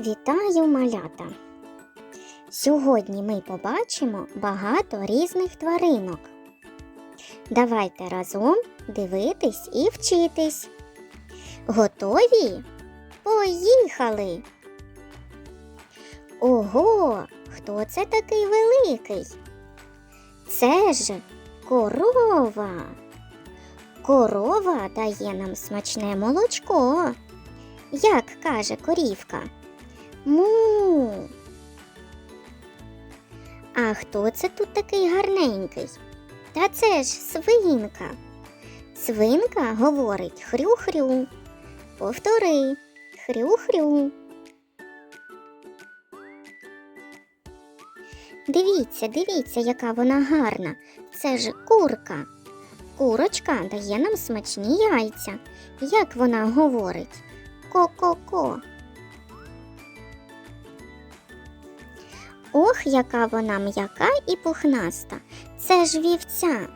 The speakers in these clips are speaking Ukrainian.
Вітаю малята! Сьогодні ми побачимо багато різних тваринок. Давайте разом дивитись і вчитись. Готові? Поїхали! Ого, хто це такий великий? Це ж корова. Корова дає нам смачне молочко. Як каже корівка? Му. А хто це тут такий гарненький? Та це ж свинка. Свинка говорить хрю-хрю. Повтори хрю-хрю. Дивіться, дивіться, яка вона гарна. Це ж курка. Курочка дає нам смачні яйця. Як вона говорить? Ко-ко-ко. Ох, яка вона м'яка і пухнаста. Це ж вівця.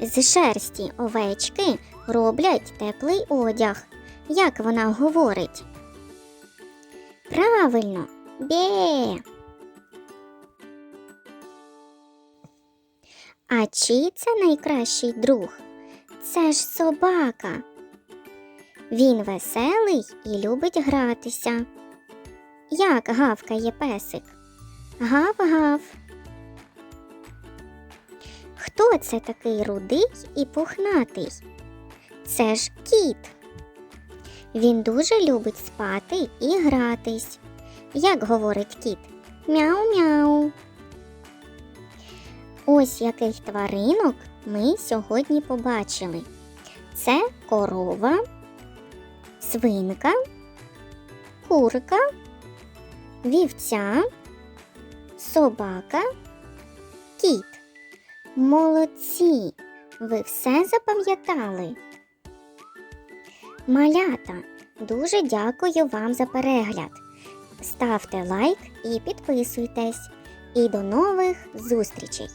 З шерсті овечки роблять теплий одяг. Як вона говорить? Правильно, бє. А чий це найкращий друг? Це ж собака. Він веселий і любить гратися. Як гавкає песик? Гав-гав. Хто це такий рудий і пухнатий? Це ж кіт. Він дуже любить спати і гратись. Як говорить кіт? Мяу-мяу. Ось яких тваринок ми сьогодні побачили. Це корова, свинка, курка, вівця, собака, кіт. Молодці! Ви все запам'ятали. Малята, дуже дякую вам за перегляд. Ставте лайк і підписуйтесь. І до нових зустрічей!